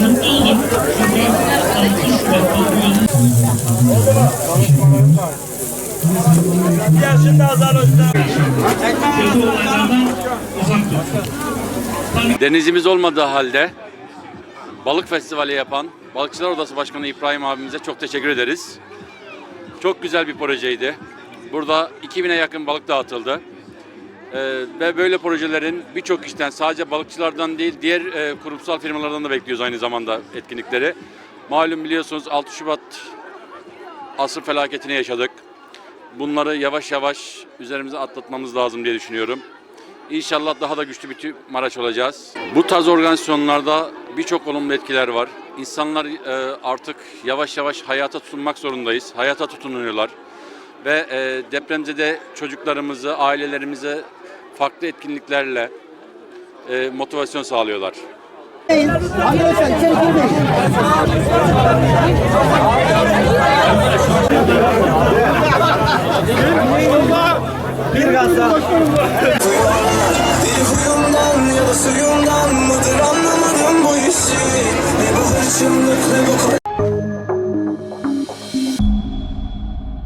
Mutlu olun. Tabii Denizimiz olmadığı halde balık festivali yapan Balıkçılar Odası Başkanı İbrahim abimize çok teşekkür ederiz. Çok güzel bir projeydi. Burada 2000'e yakın balık dağıtıldı. Ee, ve böyle projelerin birçok işten sadece balıkçılardan değil diğer e, kurumsal firmalardan da bekliyoruz aynı zamanda etkinlikleri. Malum biliyorsunuz 6 Şubat asır felaketini yaşadık. Bunları yavaş yavaş üzerimize atlatmamız lazım diye düşünüyorum. İnşallah daha da güçlü bir Maraş olacağız. Bu tarz organizasyonlarda birçok olumlu etkiler var. İnsanlar e, artık yavaş yavaş hayata tutunmak zorundayız. Hayata tutunuyorlar. Ve e, depremzede çocuklarımızı, ailelerimize farklı etkinliklerle e, motivasyon sağlıyorlar. Bir huyumdan ya da suyumdan mıdır anlamadım bu işi Ne bu hırçınlık ne bu